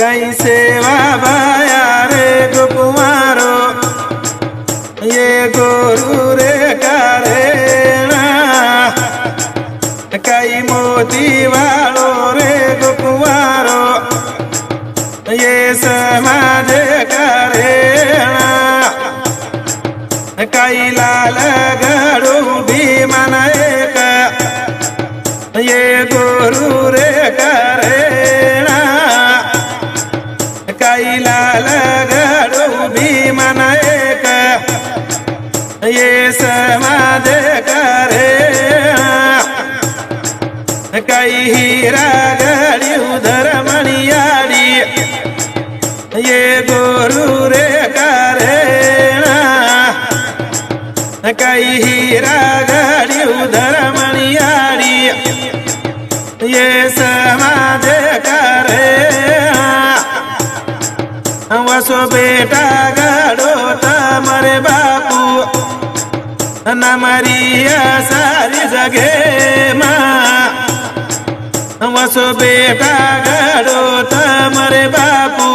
कैसे बाबा यारे गोपुमारो ये गोरु रे करे कई मोती वालो रे गोपुमारो ये समाज करे कई लाल गड़ू भी मनाए ये गोरु रे करे समाज करे। कई हीरा गड़ी उधर मणियारी ये गोरू रे करे कई हीरा गड़ी उधर मणियारी ये समाज करे वसो बेटा ના મારી સારી જગે માં વસો બેટા ગડો તમારે બાપુ.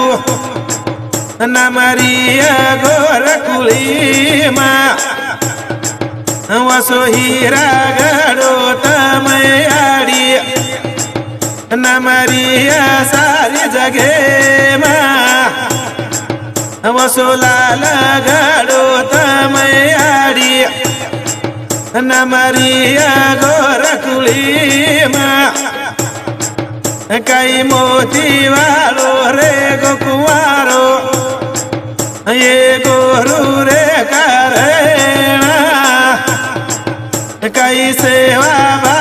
ના મારી ગોરખુલીમાં વસો હીરા ગડો તમે આડી. ના મરિયા સારી જગે માં વસો લાલ ગડો તમે આડી ના મારી ગોરખુલીમાં કઈ મોતી વાળો રે ગોકુવારો એ ગોરુ રે કરે કઈ સેવા